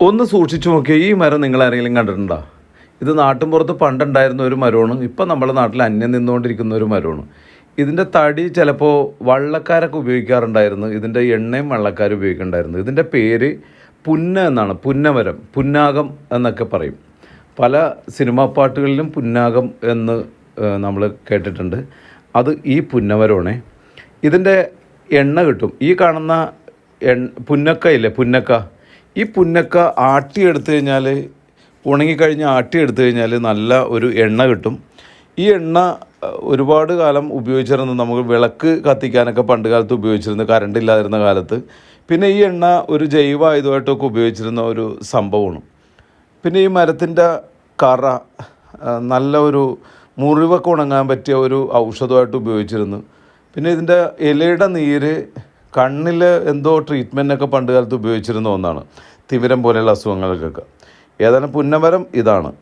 ഒന്ന് സൂക്ഷിച്ചു നോക്കിയാൽ ഈ മരം നിങ്ങൾ ആരെങ്കിലും കണ്ടിട്ടുണ്ടോ? ഇത് നാട്ടിൻപുറത്ത് പണ്ടുണ്ടായിരുന്ന ഒരു മരമാണ് ഇപ്പം നമ്മുടെ നാട്ടിൽ അന്യം നിന്നുകൊണ്ടിരിക്കുന്ന ഒരു മരമാണ്. ഇതിന്റെ തടി ചിലപ്പോൾ വള്ളക്കാരൊക്കെ ഉപയോഗിക്കാറുണ്ടായിരുന്നു ഇതിന്റെ എണ്ണയും വള്ളക്കാർ ഉപയോഗിക്കുന്നുണ്ടായിരുന്നു. ഇതിന്റെ പേര് പുന്ന എന്നാണ് പുന്നമരം പുന്നാകം എന്നൊക്കെ പറയും. പല സിനിമാ പാട്ടുകളിലും പുന്നാകം എന്ന് നമ്മൾ കേട്ടിട്ടുണ്ട്. അത് ഈ പുന്നമരമാണ്. ഇതിന്റെ എണ്ണ കിട്ടും. ഈ കാണുന്ന എണ്ണ പുന്നക്ക ഇല്ലേ പുന്നക്ക? ഈ പുന്നക്ക ആട്ടിയെടുത്തു കഴിഞ്ഞാൽ ഉണങ്ങിക്കഴിഞ്ഞ് ആട്ടിയെടുത്തു കഴിഞ്ഞാൽ നല്ല ഒരു എണ്ണ കിട്ടും. ഈ എണ്ണ ഒരുപാട് കാലം ഉപയോഗിച്ചിരുന്നു. നമുക്ക് വിളക്ക് കത്തിക്കാനൊക്കെ പണ്ട് കാലത്ത് ഉപയോഗിച്ചിരുന്നു. കറണ്ട് ഇല്ലാതിരുന്ന കാലത്ത്. പിന്നെ ഈ എണ്ണ ഒരു ജൈവ ആയുധമായിട്ടൊക്കെ ഉപയോഗിച്ചിരുന്ന ഒരു സംഭവമാണ്. പിന്നെ ഈ മരത്തിന്റെ കറ നല്ല ഒരു മുറിവൊക്കെ ഉണങ്ങാൻ പറ്റിയ ഒരു ഔഷധമായിട്ട് ഉപയോഗിച്ചിരുന്നു. പിന്നെ ഇതിന്റെ ഇലയുടെ നീര് കണ്ണിൽ എന്തോ ട്രീറ്റ്മെന്റൊക്കെ പണ്ട് കാലത്ത് ഉപയോഗിച്ചിരുന്ന ഒന്നാണ്. തിമിരം പോലെയുള്ള അസുഖങ്ങൾക്കൊക്കെ. ഏതായാലും പുന്നമരം ഇതാണ്.